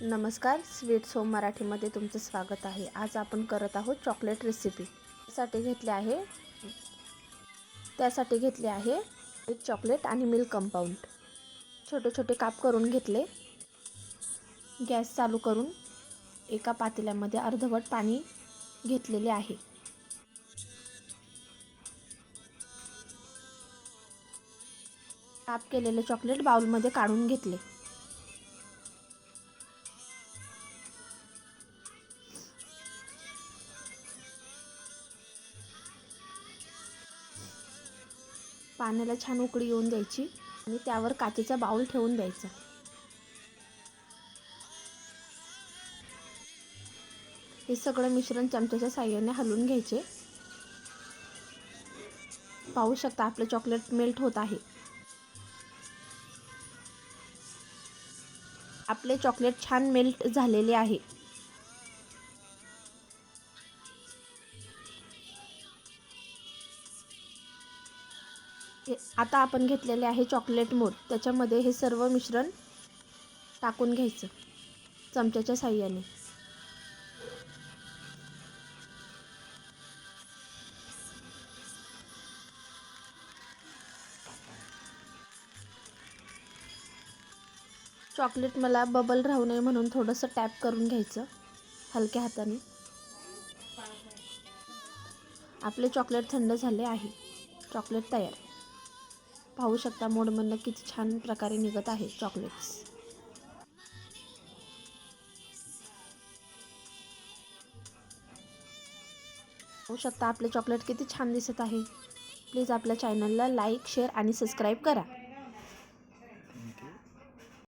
नमस्कार sweets home मराठीमध्ये तुमचं स्वागत आहे. आज आपण करत आहोत चॉकलेट रेसिपी साठी घेतले आहे त्यासाठी घेतले आहे एक चॉकलेट आणि मिल्क कंपाऊंड छोटे छोटे काप करून घेतले. गॅस चालू करून एका पातेल्यामध्ये अर्धवट पाणी घेतलेले आहे. काप केलेले चॉकलेट बाउलमध्ये काढून घेतले. पाण्याला छान उकळी येऊन द्यायची आणि त्यावर काचेचा बाऊल ठेवून द्यायचा. हे सगळं मिश्रण चमच्याच्या साह्याने हलवून घ्यायचे. पाहू शकता आपलं चॉकलेट मेल्ट होत आहे. आपले चॉकलेट छान मेल्ट झालेले आहे. आता आपण घेतलेले आहे चॉकलेट मोड त्याच्यामध्ये हे सर्व मिश्रण टाकून घ्यायचं चमच्याच्या साह्याने. चॉकलेट मला बबल राहू नये म्हणून थोडंसं टॅप करून घ्यायचं हलक्या हाताने. आपले चॉकलेट थंड झाले आहे. चॉकलेट तयार. पाहू शकता. मोडमधनं किती छान प्रकारे निघत आहे चॉकलेट्स पाहू शकता आपले चॉकलेट किती छान दिसत आहे. प्लीज आपल्या चॅनलला लाईक शेअर आणि सबस्क्राईब करा.